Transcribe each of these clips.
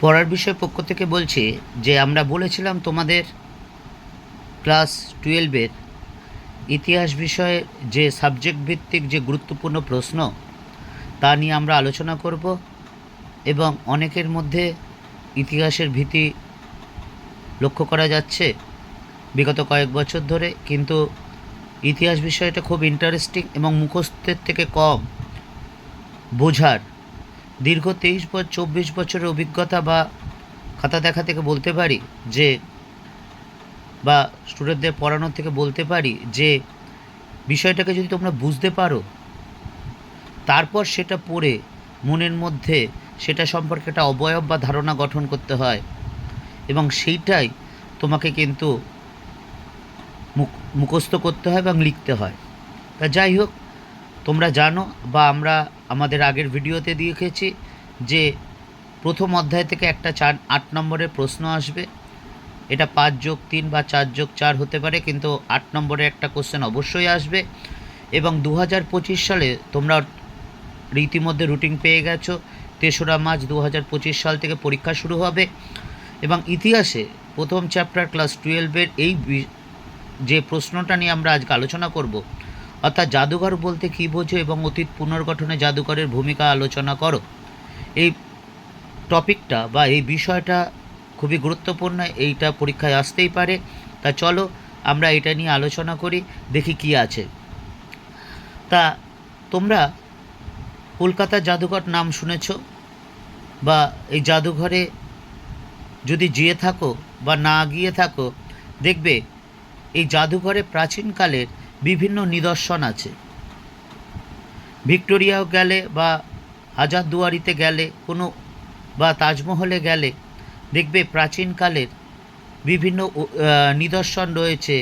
পড়ার বিষয় পক্ষ থেকে বলছি যে আমরা বলেছিলাম তোমাদের ক্লাস টুয়েলভের ইতিহাস বিষয়ে যে সাবজেক্ট ভিত্তিক যে গুরুত্বপূর্ণ প্রশ্ন, তা নিয়ে আমরা আলোচনা করব এবং অনেকের মধ্যে ইতিহাসের ভীতি লক্ষ্য করা যাচ্ছে বিগত কয়েক বছর ধরে, কিন্তু ইতিহাস বিষয়টা খুব ইন্টারেস্টিং এবং মুখস্থের থেকে কম বোঝার দীর্ঘ তেইশ বছর চব্বিশ বছরের অভিজ্ঞতা বা খাতা দেখা থেকে বলতে পারি যে, বা স্টুডেন্টদের পড়ানোর থেকে বলতে পারি যে, বিষয়টাকে যদি তোমরা বুঝতে পারো, তারপর সেটা পড়ে মনের মধ্যে সেটা সম্পর্কে একটা অবয়ব বা ধারণা গঠন করতে হয় এবং সেইটাই তোমাকে কিন্তু মুখ, মুখস্থ করতে হয় এবং লিখতে হয়। তা যাই হোক, তোমরা জানো বা আমরা আমাদের আগের ভিডিওতে দেখেছি যে প্রথম অধ্যায় থেকে একটা চার, আট নম্বরের প্রশ্ন আসবে। এটা পাঁচ যোগ তিন বা চার যোগ চার হতে পারে, কিন্তু আট নম্বরে একটা কোশ্চেন অবশ্যই আসবে। এবং দু হাজার পঁচিশ সালে তোমরা রীতিমধ্যে রুটিন পেয়ে গেছো, তেসরা মার্চ দু হাজার পঁচিশ সাল থেকে পরীক্ষা শুরু হবে। এবং ইতিহাসে প্রথম চ্যাপ্টার ক্লাস টুয়েলভের এই যে প্রশ্নটা নিয়ে আমরা আজকে আলোচনা করব অর্থাৎ জাদুঘর বলতে কী বোঝো এবং অতীত পুনর্গঠনে জাদুঘরের ভূমিকা আলোচনা করো। এই টপিকটা বা এই বিষয়টা খুবই গুরুত্বপূর্ণ, এইটা পরীক্ষায় আসতেই পারে। তা চলো আমরা এটা নিয়ে আলোচনা করি, দেখি কি আছে। তা তোমরা কলকাতা জাদুঘর নাম শুনেছ? বা এই জাদুঘরে যদি যেয়ে থাকো বা না গিয়ে থাকো, দেখবে এই জাদুঘরে প্রাচীনকালের বিভিন্ন নিদর্শন আছে। ভিক্টোরিয়াও গেলে বা হাজারদুয়ারিতে গেলে, কোনো বা তাজমহলে গেলে দেখবে প্রাচীনকালের বিভিন্ন নিদর্শন রয়েছে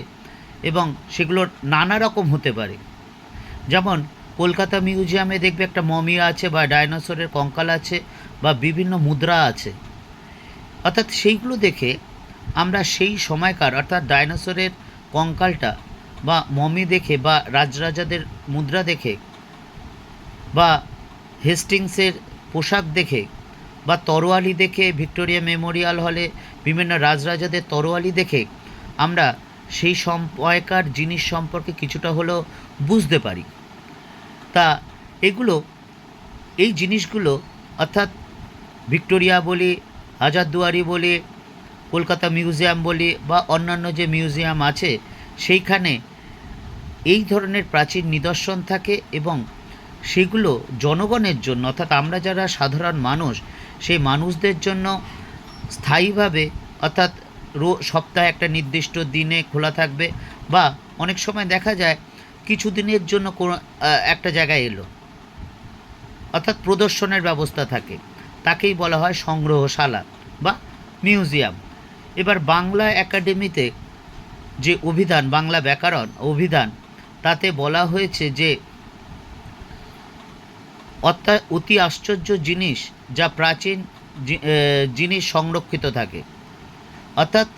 এবং সেগুলো নানা রকম হতে পারে। যেমন কলকাতা মিউজিয়ামে দেখবে একটা মমিয়া আছে বা ডাইনোসরের কঙ্কাল আছে বা বিভিন্ন মুদ্রা আছে। অর্থাৎ সেইগুলো দেখে আমরা সেই সময়কার, অর্থাৎ ডাইনোসরের কঙ্কালটা বা মমি দেখে বা রাজরাজাদের মুদ্রা দেখে বা হেস্টিংসের পোশাক দেখে বা তরোয়ালি দেখে ভিক্টোরিয়া মেমোরিয়াল হলে বিভিন্ন রাজরাজাদের তরোয়ালি দেখে আমরা সেই সময়কার জিনিস সম্পর্কে কিছুটা হলেও বুঝতে পারি। তা এগুলো, এই জিনিসগুলো অর্থাৎ ভিক্টোরিয়া বলি হাজারদুয়ারি বলি, কলকাতা মিউজিয়াম বলি বা অন্যান্য যে মিউজিয়াম আছে, সেইখানে এই ধরনের প্রাচীন নিদর্শন থাকে এবং সেগুলো জনগণের জন্য, অর্থাৎ আমরা যারা সাধারণ মানুষ, সেই মানুষদের জন্য স্থায়ীভাবে, অর্থাৎ রো, সপ্তাহে একটা নির্দিষ্ট দিনে খোলা থাকবে বা অনেক সময় দেখা যায় কিছু দিনের জন্য কোনো একটা জায়গায় এলো। অর্থাৎ প্রদর্শনের ব্যবস্থা থাকে। তাকেই বলা হয় সংগ্রহশালা বা মিউজিয়াম। এবার বাংলা একাডেমিতে যে অভিধান, বাংলা ব্যাকরণ অভিধান তাতে বলা হয়েছে যে অতি আশ্চর্য জিনিস যা প্রাচীন জিনিস সংরক্ষিত থাকে। অর্থাৎ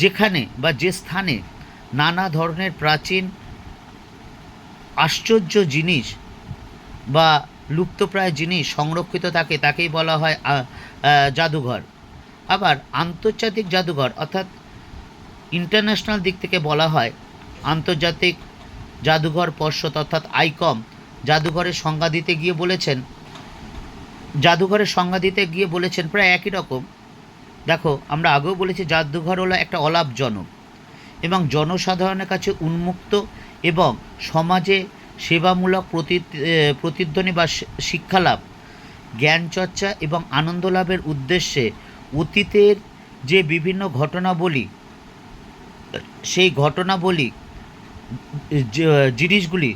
যেখানে বা যে স্থানে নানা ধরনের প্রাচীন আশ্চর্য জিনিস বা লুপ্তপ্রায় জিনিস সংরক্ষিত থাকে, তাকেই বলা হয় জাদুঘর। আবার আন্তর্জাতিক জাদুঘর, অর্থাৎ ইন্টারন্যাশনাল দিক থেকে বলা হয়, আন্তর্জাতিক জাদুঘর পর্ষদ অর্থাৎ আইকম জাদুঘরের সংজ্ঞা দিতে গিয়ে বলেছেন জাদুঘরের সংজ্ঞা দিতে গিয়ে বলেছেন প্রায় একই রকম। দেখো, আমরা আগেও বলেছি জাদুঘর হলো একটা অলাভজনক এবং জনসাধারণের কাছে উন্মুক্ত এবং সমাজে সেবামূলক প্রতিধ্বনি বা শিক্ষালাভ জ্ঞান চর্চা এবং আনন্দ লাভের উদ্দেশ্যে অতীতের যে বিভিন্ন ঘটনাবলী, সেই ঘটনাবলী জিনিসগুলি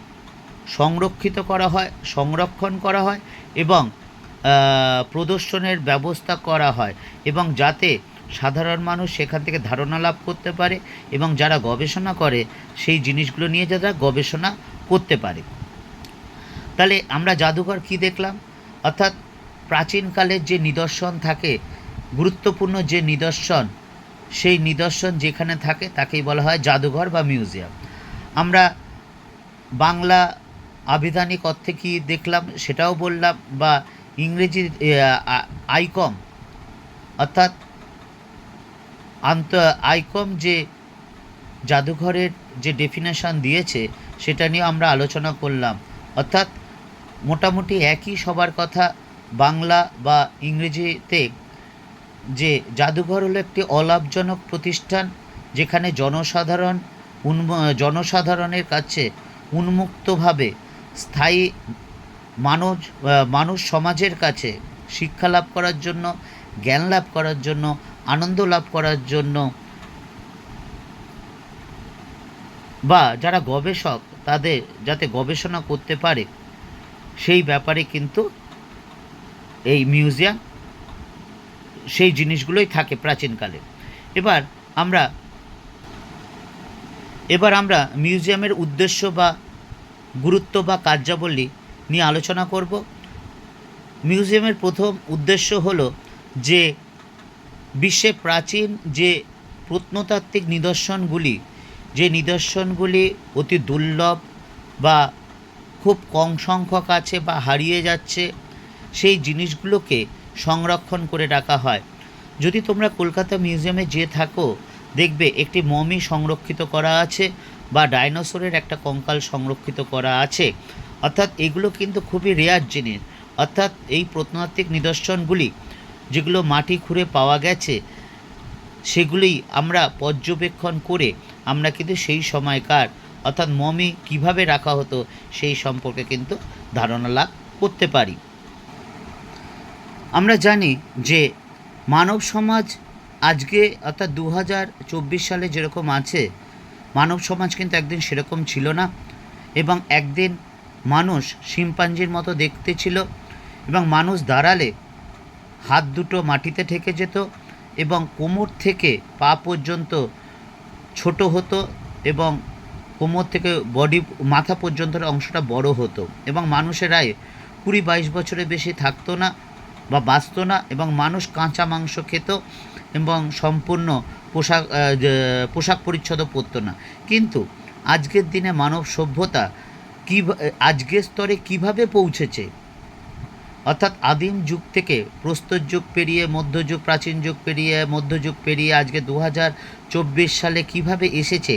সংরক্ষিত করা হয়, সংরক্ষণ করা হয় এবং প্রদর্শনের ব্যবস্থা করা হয় এবং যাতে সাধারণ মানুষ সেখান থেকে ধারণা লাভ করতে পারে এবং যারা গবেষণা করে সেই জিনিসগুলো নিয়ে যারা গবেষণা করতে পারে। তাহলে আমরা জাদুঘর কি দেখলাম? অর্থাৎ প্রাচীনকালের যে নিদর্শন থাকে, গুরুত্বপূর্ণ যে নিদর্শন, সেই নিদর্শন যেখানে থাকে তাকেই বলা হয় জাদুঘর বা মিউজিয়াম। আমরা বাংলা আবিধানিক অর্থে কী দেখলাম সেটাও বললাম বা ইংরেজি আইকম, অর্থাৎ আন্ত, আইকম যে জাদুঘরের যে ডেফিনেশন দিয়েছে সেটা নিয়ে আমরা আলোচনা করলাম। অর্থাৎ মোটামুটি একই সবার কথা বাংলা বা ইংরেজিতে যে জাদুঘর হলো একটি অলাভজনক প্রতিষ্ঠান যেখানে জনসাধারণ উন্ম জনসাধারণের কাছে উন্মুক্তভাবে স্থায়ী মানুষ মানুষ সমাজের কাছে শিক্ষা লাভ করার জন্য, জ্ঞান লাভ করার জন্য, আনন্দ লাভ করার জন্য বা যারা গবেষক, তাদের যাতে গবেষণা করতে পারে, সেই ব্যাপারে কিন্তু এই মিউজিয়াম, সেই জিনিসগুলোই থাকে প্রাচীনকালে। এবার আমরা এবার আমরা মিউজিয়ামের উদ্দেশ্য বা গুরুত্ব বা কার্যাবলী নিয়ে আলোচনা করব। মিউজিয়ামের প্রথম উদ্দেশ্য হলো যে বিশ্বে প্রাচীন যে প্রত্নতাত্ত্বিক নিদর্শনগুলি, যে নিদর্শনগুলি অতি দুর্লভ বা খুব কম সংখ্যক আছে বা হারিয়ে যাচ্ছে, সেই জিনিসগুলোকে সংরক্ষণ করে রাখা হয়। যদি তোমরা কলকাতা মিউজিয়ামে যেয়ে থাকো দেখবে একটি মমি সংরক্ষিত করা আছে বা ডাইনোসরের একটা কঙ্কাল সংরক্ষিত করা আছে। অর্থাৎ এগুলো কিন্তু খুবই রেয়ার জিনিস। অর্থাৎ এই প্রত্নতাত্ত্বিক নিদর্শনগুলি যেগুলো মাটি খুঁড়ে পাওয়া গেছে, সেগুলি আমরা পর্যবেক্ষণ করে আমরা কিন্তু সেই সময়কার, অর্থাৎ মমি কীভাবে রাখা হতো সেই সম্পর্কে কিন্তু ধারণা লাভ করতে পারি। আমরা জানি যে মানব সমাজ আজকে অর্থাৎ দু হাজার চব্বিশ সালে যেরকম আছে, মানব সমাজ কিন্তু একদিন সেরকম ছিল না এবং একদিন মানুষ শিম্পাঞ্জির মতো দেখতে ছিল এবং মানুষ দাঁড়ালে হাত দুটো মাটিতে ঠেকে যেত এবং কোমর থেকে পা পর্যন্ত ছোট হতো এবং কোমর থেকে বডি, মাথা পর্যন্ত অংশটা বড় হতো এবং মানুষের আয় কুড়ি বাইশ বছরের বেশি থাকতো না। বা বাঁচতো না এবং মানুষ কাঁচা মাংস খেত এবং সম্পূর্ণ পোশাক পোশাক পরিচ্ছদও পরতো না কিন্তু আজকের দিনে মানব সভ্যতা কী আজকের স্তরে কীভাবে পৌঁছেছে? অর্থাৎ আদিম যুগ থেকে প্রস্তর যুগ পেরিয়ে মধ্যযুগ প্রাচীন যুগ পেরিয়ে মধ্যযুগ পেরিয়ে আজকে দু হাজার চব্বিশ সালে কীভাবে এসেছে,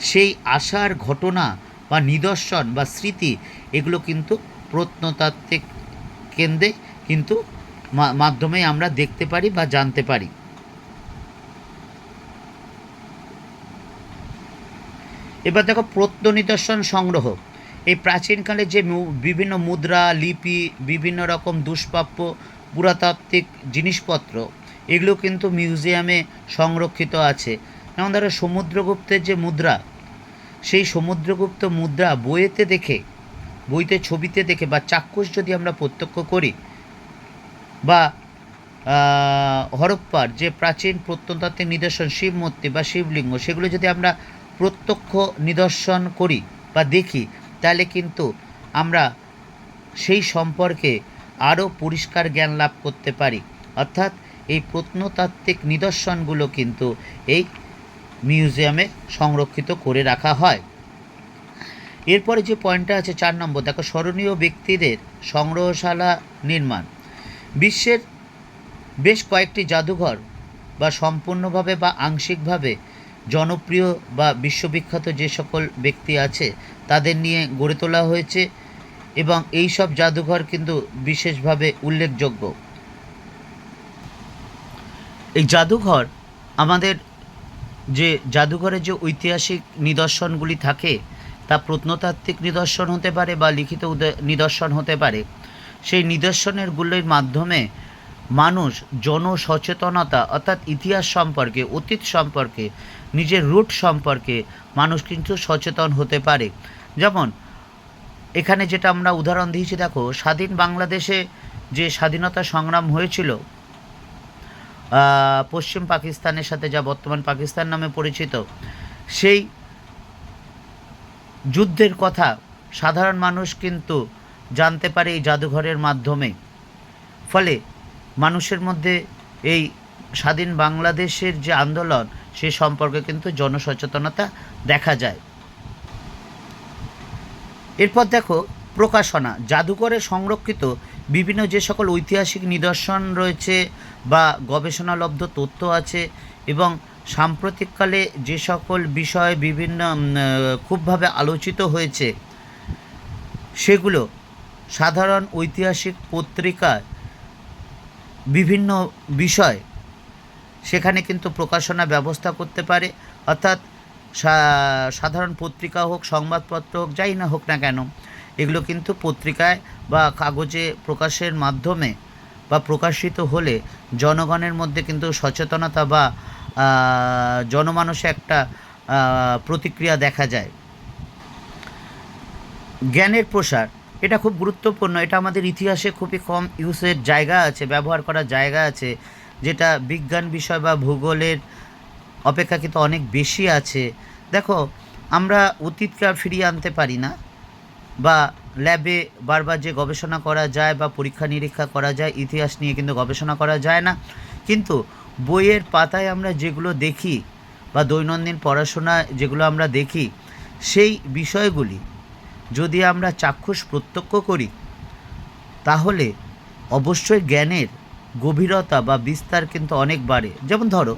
সেই আসার ঘটনা বা নিদর্শন বা স্মৃতি, এগুলো কিন্তু প্রত্নতাত্ত্বিক কেন্দ্রে কিন্তু মাধ্যমে আমরা দেখতে পারি বা জানতে পারি। এবার দেখো প্রত্ন নিদর্শন সংগ্রহ। এই প্রাচীনকালে যে বিভিন্ন মুদ্রা, লিপি, বিভিন্ন রকম দুষ্প্রাপ্য, পুরাতাত্ত্বিক জিনিসপত্র, এগুলো কিন্তু মিউজিয়ামে সংরক্ষিত আছে। যেমন ধরো সমুদ্রগুপ্তের যে মুদ্রা, সেই সমুদ্রগুপ্ত মুদ্রা বইয়েতে দেখে, বইতে ছবিতে দেখে বা চাক্ষুষ যদি আমরা প্রত্যক্ষ করি বা হরপ্পার যে প্রাচীন প্রত্নতাত্ত্বিক নিদর্শন শিব মূর্তি বা শিবলিঙ্গ, সেগুলো যদি আমরা প্রত্যক্ষ নিদর্শন করি বা দেখি, তাহলে কিন্তু আমরা সেই সম্পর্কে আরও পরিষ্কার জ্ঞান লাভ করতে পারি। অর্থাৎ এই প্রত্নতাত্ত্বিক নিদর্শনগুলো কিন্তু এই মিউজিয়ামে সংরক্ষিত করে রাখা হয়। এরপরে যে পয়েন্টটা আছে চার নম্বর, দেখো, স্মরণীয় ব্যক্তিদের সংগ্রহশালা নির্মাণ। বিশ্বের বেশ কয়েকটি জাদুঘর বা সম্পূর্ণভাবে বা আংশিকভাবে জনপ্রিয় বা বিশ্ববিখ্যাত যে সকল ব্যক্তি আছে, তাদের নিয়ে গড়ে তোলা হয়েছে এবং এই সব জাদুঘর কিন্তু বিশেষভাবে উল্লেখযোগ্য। এই জাদুঘর, আমাদের যে জাদুঘরের যে ঐতিহাসিক নিদর্শনগুলি থাকে, তা প্রত্নতাত্ত্বিক নিদর্শন হতে পারে বা লিখিত নিদর্শন হতে পারে সেই নিদর্শনেরগুলির মাধ্যমে মানুষ জনসচেতনতা অর্থাৎ ইতিহাস সম্পর্কে, অতীত সম্পর্কে, নিজের রুট সম্পর্কে মানুষ কিন্তু সচেতন হতে পারে। যেমন, এখানে যেটা আমরা উদাহরণ দিয়েছি, দেখো, স্বাধীন বাংলাদেশে যে স্বাধীনতা সংগ্রাম হয়েছিল পশ্চিম পাকিস্তানের সাথে যা বর্তমান পাকিস্তান নামে পরিচিত, সেই যুদ্ধের কথা সাধারণ মানুষ কিন্তু জানতে পারে এই জাদুঘরের মাধ্যমে। ফলে মানুষের মধ্যে এই স্বাধীন বাংলাদেশের যে আন্দোলন, সে সম্পর্কে কিন্তু জনসচেতনতা দেখা যায়। এরপর দেখো প্রকাশনা। জাদুঘরে সংরক্ষিত বিভিন্ন যে সকল ঐতিহাসিক নিদর্শন রয়েছে বা গবেষণালব্ধ তথ্য আছে এবং সাম্প্রতিককালে যে সকল বিষয় বিভিন্ন খুবভাবে আলোচিত হয়েছে, সেগুলো সাধারণ ঐতিহাসিক পত্রিকায় বিভিন্ন বিষয় সেখানে কিন্তু প্রকাশনা ব্যবস্থা করতে পারে। অর্থাৎ সাধারণ পত্রিকা হোক, সংবাদপত্র হোক, যাই না হোক না কেন, এগুলো কিন্তু পত্রিকায় বা কাগজে প্রকাশের মাধ্যমে বা প্রকাশিত হলে জনগণের মধ্যে কিন্তু সচেতনতা বা জনমানসে একটা প্রতিক্রিয়া দেখা যায়। জ্ঞানের প্রসার এটা খুব গুরুত্বপূর্ণ, এটা আমাদের ইতিহাসে খুবই কম ইউজের জায়গা আছে, ব্যবহার করার জায়গা আছে, যেটা বিজ্ঞান বিষয় বা ভূগোলের অপেক্ষাকৃত অনেক বেশি আছে। দেখো, আমরা অতীতকে আর ফিরিয়ে আনতে পারি না বা ল্যাবে বারবার যে গবেষণা করা যায় বা পরীক্ষা নিরীক্ষা করা যায়, ইতিহাস নিয়ে কিন্তু গবেষণা করা যায় না। কিন্তু বইয়ের পাতায় আমরা যেগুলো দেখি বা দৈনন্দিন পড়াশোনা যেগুলো আমরা দেখি, সেই বিষয়গুলি যদি আমরা চাক্ষুষ প্রত্যক্ষ করি, তাহলে অবশ্যই জ্ঞানের গভীরতা বা বিস্তার কিন্তু অনেক বাড়ে। যেমন ধরো,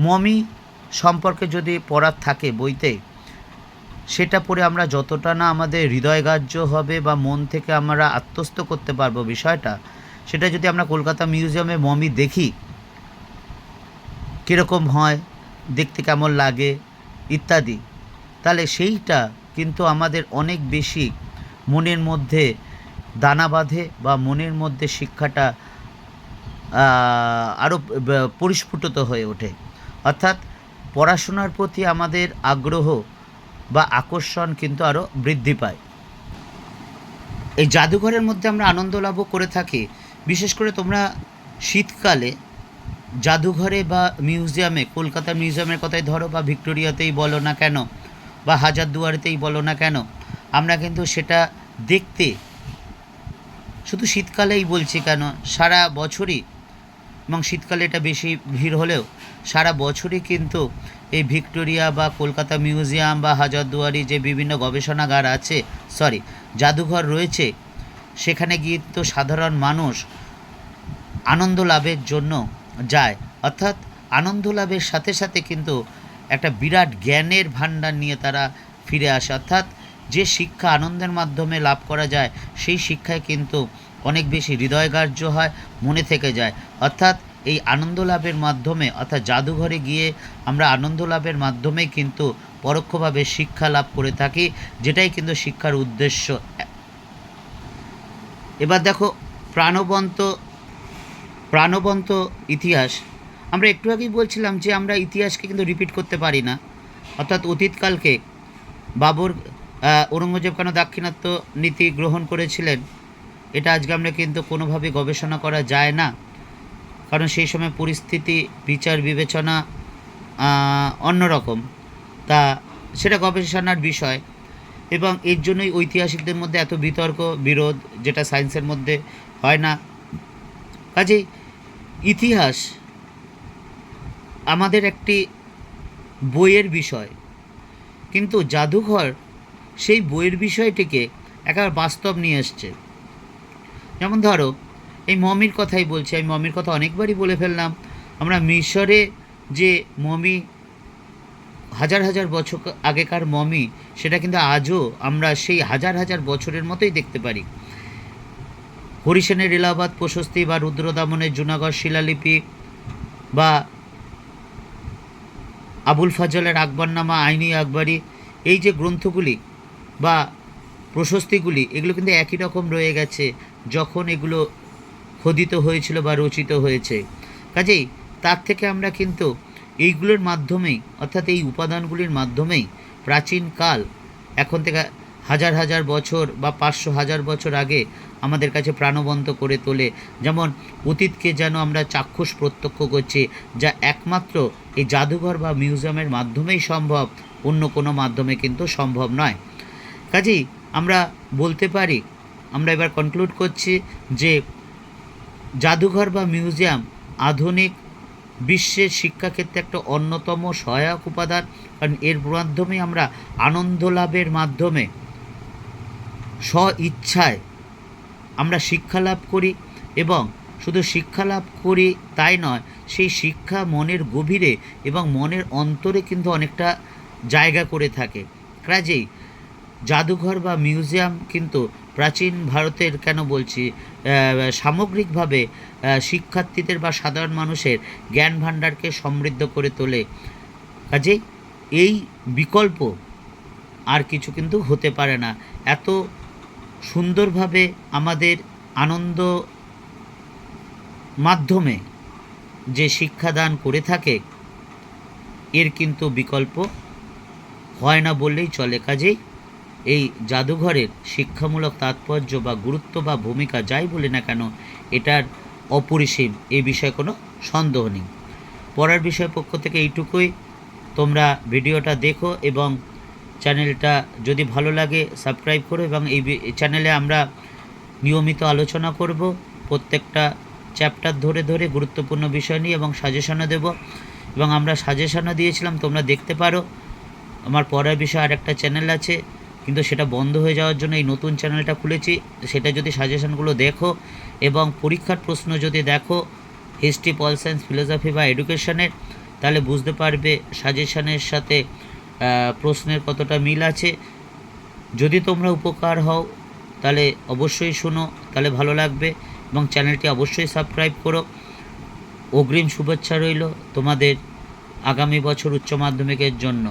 মমি সম্পর্কে যদি পড়ার থাকে বইতে, সেটা পড়ে আমরা যতটা না আমাদের হৃদয়গ্রাহ্য হবে বা মন থেকে আমরা আত্মস্থ করতে পারব বিষয়টা, সেটা যদি আমরা কলকাতা মিউজিয়ামে মমি দেখি, কীরকম হয়, দেখতে কেমন লাগে, ইত্যাদি, তাহলে সেইটা কিন্তু আমাদের অনেক বেশি মনের মধ্যে দানা বাঁধে বা মনের মধ্যে শিক্ষাটা আরও পরিস্ফুটিত হয়ে ওঠে। অর্থাৎ পড়াশোনার প্রতি আমাদের আগ্রহ বা আকর্ষণ কিন্তু আরও বৃদ্ধি পায়। এই জাদুঘরের মধ্যে আমরা আনন্দ লাভও করে থাকি। বিশেষ করে তোমরা শীতকালে জাদুঘরে বা মিউজিয়ামে, কলকাতা মিউজিয়ামের কথাই ধরো বা ভিক্টোরিয়াতেই বলো না কেন বা হাজার হাজারদুয়ারিতেই বলো না কেন, আমরা কিন্তু সেটা দেখতে শুধু শীতকালেই বলছি কেন, সারা বছরই, এবং শীতকালে এটা বেশি ভিড় হলেও সারা বছরই কিন্তু এই ভিক্টোরিয়া বা কলকাতা মিউজিয়াম বা হাজারদুয়ারি যে বিভিন্ন গবেষণাগার আছে সরি জাদুঘর রয়েছে, সেখানে গিয়ে তো সাধারণ মানুষ আনন্দ লাভের জন্য যায়। অর্থাৎ আনন্দ লাভের সাথে সাথে কিন্তু একটা বিরাট জ্ঞানের ভাণ্ডার নিয়ে তারা ফিরে আসে। অর্থাৎ যে শিক্ষা আনন্দের মাধ্যমে লাভ করা যায়, সেই শিক্ষায় কিন্তু অনেক বেশি হৃদয়গ্রাহ্য হয়, মনে থেকে যায়। অর্থাৎ এই আনন্দ লাভের মাধ্যমে, অর্থাৎ জাদুঘরে গিয়ে আমরা আনন্দ লাভের মাধ্যমে কিন্তু পরোক্ষভাবে শিক্ষা লাভ করে থাকি, যেটাই কিন্তু শিক্ষার উদ্দেশ্য। এবার দেখো, প্রাণবন্ত প্রাণবন্ত ইতিহাস আমরা একটু আগেই বলছিলাম যে আমরা ইতিহাসকে কিন্তু রিপিট করতে পারি না। অর্থাৎ অতীতকালকে বাবর ঔরঙ্গজেব কেন দাক্ষিণাত্য নীতি গ্রহণ করেছিলেন, এটা আজকে আমরা কিন্তু কোনোভাবে গবেষণা করা যায় না। কারণ সেই সময় পরিস্থিতি, বিচার, বিবেচনা অন্যরকম। তা সেটা গবেষণার বিষয়। এবং এর জন্যই ঐতিহাসিকদের মধ্যে এত বিতর্ক, বিরোধ, যেটা সায়েন্সের মধ্যে হয় না। কাজেই ইতিহাস আমাদের একটি বইয়ের বিষয়। কিন্তু জাদুঘর সেই বইয়ের বিষয়টিকে একেবারে বাস্তব নিয়ে এসছে। যেমন ধরো, এই মমির কথাই বলছি আমি মমির কথা অনেকবারই বলে ফেললাম। আমরা মিশরে যে মমি, হাজার হাজার বছর আগেকার মমি, সেটা কিন্তু আজও আমরা সেই হাজার হাজার বছরের মতোই দেখতে পারি। হরিসেনের এলাহাবাদ প্রশস্তি বা রুদ্রদামনের জুনাগড় শিলালিপি বা আবুল ফাজলের আকবরনামা, আইনি আকবরী, এই যে গ্রন্থগুলি বা প্রশস্তিগুলি, এগুলো কিন্তু একই রকম রয়ে গেছে যখন এগুলো খোদিত হয়েছিল বা রচিত হয়েছে। কাজেই তার থেকে আমরা কিন্তু এইগুলোর মাধ্যমেই, অর্থাৎ এই উপাদানগুলির মাধ্যমেই প্রাচীনকাল এখন থেকে হাজার হাজার বছর বা পাঁচশো হাজার বছর আগে আমাদের কাছে প্রাণবন্ত করে তোলে। যেমন অতীতকে যেন আমরা চাক্ষুষ প্রত্যক্ষ করছি, যা একমাত্র এই জাদুঘর বা মিউজিয়ামের মাধ্যমেই সম্ভব, অন্য কোনো মাধ্যমে কিন্তু সম্ভব নয়। কাজেই আমরা বলতে পারি, আমরা এবার কনক্লুড করছি যে জাদুঘর বা মিউজিয়াম আধুনিক বিশ্বের শিক্ষাক্ষেত্রে একটা অন্যতম সহায়ক উপাদান, কারণ এর মাধ্যমে আমরা আনন্দ লাভের মাধ্যমে স্ব ইচ্ছায় আমরা শিক্ষা লাভ করি এবং শুধু শিক্ষা লাভ করি তাই নয়, সেই শিক্ষা মনের গভীরে এবং মনের অন্তরে কিন্তু অনেকটা জায়গা করে থাকে। কাজেই জাদুঘর বা মিউজিয়াম কিন্তু প্রাচীন ভারতের কেন বলছি সামগ্রিকভাবে শিক্ষার্থীদের বা সাধারণ মানুষের জ্ঞান ভাণ্ডারকে সমৃদ্ধ করে তোলে। কাজেই এই বিকল্প আর কিছু কিন্তু হতে পারে না। এত সুন্দরভাবে আমাদের আনন্দ মাধ্যমে যে শিক্ষাদান করে থাকে, এর কিন্তু বিকল্প হয় না বললেই চলে। কাজেই এই জাদুঘরের শিক্ষামূলক তাৎপর্য বা গুরুত্ব বা ভূমিকা যাই বলি না কেন, এটার অপরিসীম এই বিষয়ে কোনো সন্দেহ নেই। পড়ার বিষয় পক্ষ থেকে এইটুকুই। তোমরা ভিডিওটা দেখো এবং চ্যানেলটা যদি ভালো লাগে সাবস্ক্রাইব করো এবং এই চ্যানেলে আমরা নিয়মিত আলোচনা করব। প্রত্যেকটা চ্যাপ্টার ধরে ধরে গুরুত্বপূর্ণ বিষয় নিয়ে এবং সাজেশনও দেব। এবং আমরা সাজেশনও দিয়েছিলাম, তোমরা দেখতে পারো। আমার পড়ার বিষয়ে আর একটা চ্যানেল আছে, কিন্তু সেটা বন্ধ হয়ে যাওয়ার জন্য এই নতুন চ্যানেলটা খুলেছি। সেটা যদি সাজেশনগুলো দেখো এবং পরীক্ষার প্রশ্ন যদি দেখো হিস্ট্রি পল সায়েন্স ফিলোসফি বা এডুকেশনের তাহলে বুঝতে পারবে সাজেশনের সাথে প্রশ্নের কতটা মিল আছে? যদি তোমরা উপকার হও, তাহলে অবশ্যই শোনো, তাহলে ভালো লাগবে এবং চ্যানেলটি অবশ্যই সাবস্ক্রাইব করো। অগ্রিম শুভেচ্ছা রইল তোমাদের আগামী বছর উচ্চ মাধ্যমিকের জন্য।